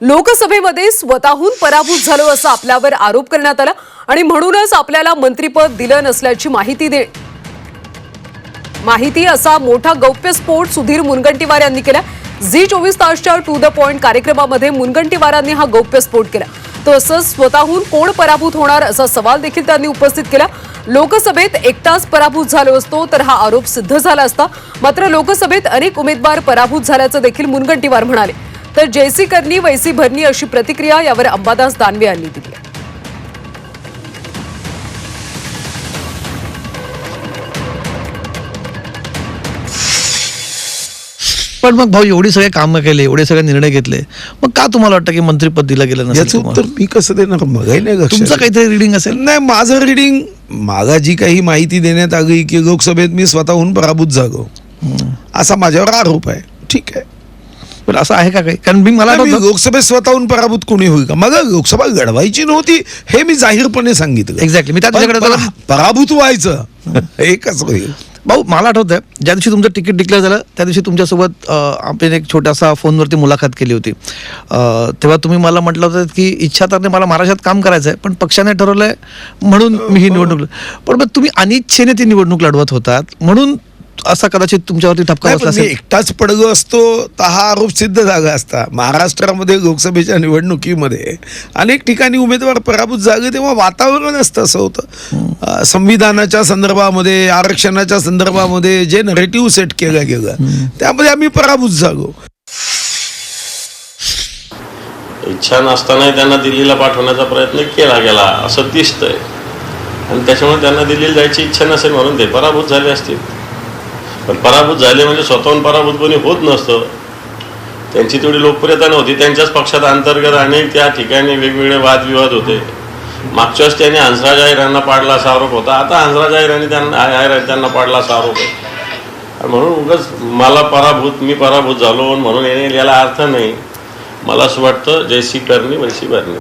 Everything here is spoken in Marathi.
लोकसभेमध्ये स्वतःहून पराभूत झालो असं आपल्यावर आरोप करण्यात आला आणि म्हणूनच आपल्याला मंत्रीपद दिलं नसल्याची माहिती दे माहिती असा मोठा गौप्यस्फोट सुधीर मुनगंटीवार यांनी केला. झी चोवीस तासच्या टू द पॉइंट कार्यक्रमामध्ये मुनगंटीवारांनी हा गौप्यस्फोट केला. तसंच स्वतःहून कोण पराभूत होणार असा सवाल देखील त्यांनी उपस्थित केला. लोकसभेत एकटाच पराभूत झालो असतो तर हा आरोप सिद्ध झाला असता. मात्र लोकसभेत अनेक उमेदवार पराभूत झाल्याचं देखील मुनगंटीवार म्हणाले. तर जयसी करणी वैसी भरणी अशी प्रतिक्रिया यावर अंबादास दानवे यांनी दिली आहे. पण मग भाऊ एवढी सगळे कामं केले एवढे सगळे निर्णय घेतले मग का तुम्हाला वाटतं की मंत्रीपद दिलं गेलं नसेल याचं तुम्हाला? उत्तर मी कसं देणार बघाय नाही लक्षात. तुमचं काहीतरी रिडिंग असेल नाही माझं रिडिंग मागा जी काही माहिती देण्यात आली की लोकसभेत मी स्वतःहून पराभूत झालो असा माझ्यावर आरोप आहे ठीक आहे पण असं आहे का काही? कारण मी मला लोकसभेत स्वतःहून पराभूत कोणी होईल का? मग लोकसभा घडवायची नव्हती हे मी जाहीरपणे सांगितलं. Exactly. मी त्या पण तुझ्याकडे परा- जरा- पराभूत व्हायचं. एकच होईल. भाऊ मला आठवतं ज्या दिवशी तुमचं तिकीट डिक्लेअर झालं त्या दिवशी तुमच्यासोबत आपण एक छोटासा फोनवरती मुलाखत केली होती. तेव्हा तुम्ही मला म्हटलं होतं की इच्छा तर नाही, मला महाराष्ट्रात काम करायचं आहे पण पक्षाने ठरवलंय म्हणून मी ही निवडणूक पण मग तुम्ही अनिच्छेने ती निवडणूक लढवत होतात म्हणून असा कदाचित तुमच्यावरती ठपका बसला असेल. एकटाच पडगो असतो तर हा आरोप सिद्ध झाला असता. महाराष्ट्रामध्ये लोकसभेच्या निवडणुकीमध्ये अनेक ठिकाणी उमेदवार पराभूत झाले तेव्हा वातावरण असतं असं होतं. अं, संविधानाच्या संदर्भामध्ये आरक्षणाच्या संदर्भामध्ये जे नरेटिव्ह सेट केलं गेलं त्यामध्ये आम्ही पराभूत झालो इच्छा नसतानाही त्यांना दिल्लीला पाठवण्याचा प्रयत्न केला गेला असं दिसतंय. आणि त्याच्यामुळे त्यांना दिल्लीला जायची इच्छा नसेल म्हणून ते पराभूत झाले असतील. पण पराभूत झाले म्हणजे स्वतःहून पराभूत कोणी होत नसतं. त्यांची तेवढी लोकप्रियता नव्हती. त्यांच्याच पक्षात अंतर्गत अनेक त्या ठिकाणी वेगवेगळे वादविवाद होते. मागच्या वेळेस त्यांनी हंसराज आहिरांना पाडला असा आरोप होता. आता हंसराज आहिरांनी त्यांना त्यांना पाडला असा आरोप आहे. म्हणून उगाच मला पराभूत मी पराभूत झालो म्हणून याला अर्थ नाही. मला असं वाटतं जैसी करणी वैसी भरणी